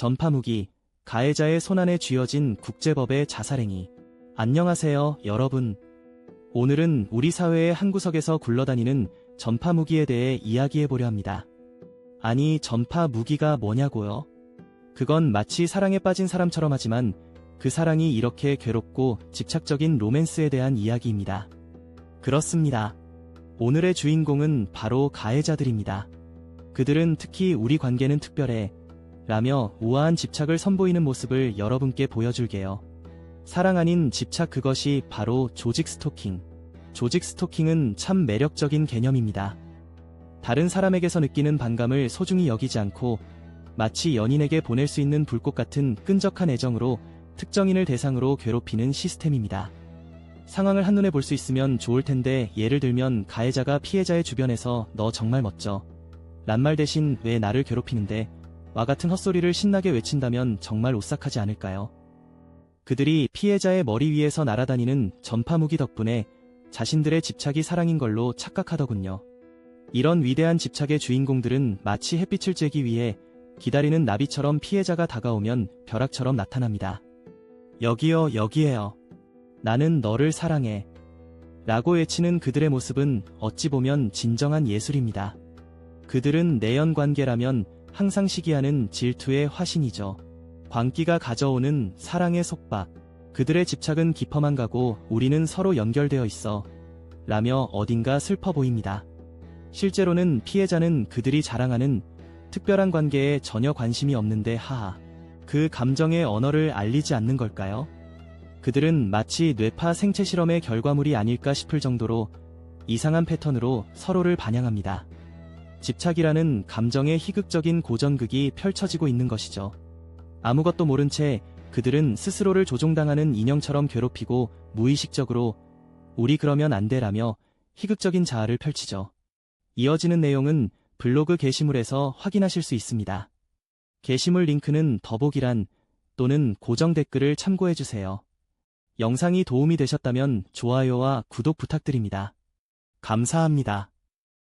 전파무기, 가해자의 손안에 쥐어진 국제법의 자살행위. 안녕하세요, 여러분. 오늘은 우리 사회의 한 구석에서 굴러다니는 전파무기에 대해 이야기해보려 합니다. 아니, 전파무기가 뭐냐고요? 그건 마치 사랑에 빠진 사람처럼 하지만 그 사랑이 이렇게 괴롭고 집착적인 로맨스에 대한 이야기입니다. 그렇습니다. 오늘의 주인공은 바로 가해자들입니다. 그들은 특히 우리 관계는 특별해 라며 우아한 집착을 선보이는 모습을 여러분께 보여줄게요. 사랑 아닌 집착 그것이 바로 조직 스토킹. 조직 스토킹은 참 매력적인 개념입니다. 다른 사람에게서 느끼는 반감을 소중히 여기지 않고 마치 연인에게 보낼 수 있는 불꽃 같은 끈적한 애정으로 특정인을 대상으로 괴롭히는 시스템입니다. 상황을 한눈에 볼 수 있으면 좋을 텐데 예를 들면 가해자가 피해자의 주변에서 너 정말 멋져. 란 말 대신 왜 나를 괴롭히는데 와 같은 헛소리를 신나게 외친다면 정말 오싹하지 않을까요? 그들이 피해자의 머리 위에서 날아다니는 전파 무기 덕분에 자신들의 집착이 사랑인 걸로 착각하더군요. 이런 위대한 집착의 주인공들은 마치 햇빛을 쬐기 위해 기다리는 나비처럼 피해자가 다가오면 벼락처럼 나타납니다. 여기요, 여기에요. 나는 너를 사랑해. 라고 외치는 그들의 모습은 어찌 보면 진정한 예술입니다. 그들은 내연 관계라면 항상 시기하는 질투의 화신이죠. 광기가 가져오는 사랑의 속박. 그들의 집착은 깊어만 가고 우리는 서로 연결되어 있어. 라며 어딘가 슬퍼 보입니다. 실제로는 피해자는 그들이 자랑하는 특별한 관계에 전혀 관심이 없는데 하하. 그 감정의 언어를 알리지 않는 걸까요? 그들은 마치 뇌파 생체 실험의 결과물이 아닐까 싶을 정도로 이상한 패턴으로 서로를 반영합니다. 집착이라는 감정의 희극적인 고전극이 펼쳐지고 있는 것이죠. 아무것도 모른 채 그들은 스스로를 조종당하는 인형처럼 괴롭히고 무의식적으로 우리 그러면 안 돼라며 희극적인 자아를 펼치죠. 이어지는 내용은 블로그 게시물에서 확인하실 수 있습니다. 게시물 링크는 더보기란 또는 고정 댓글을 참고해주세요. 영상이 도움이 되셨다면 좋아요와 구독 부탁드립니다. 감사합니다.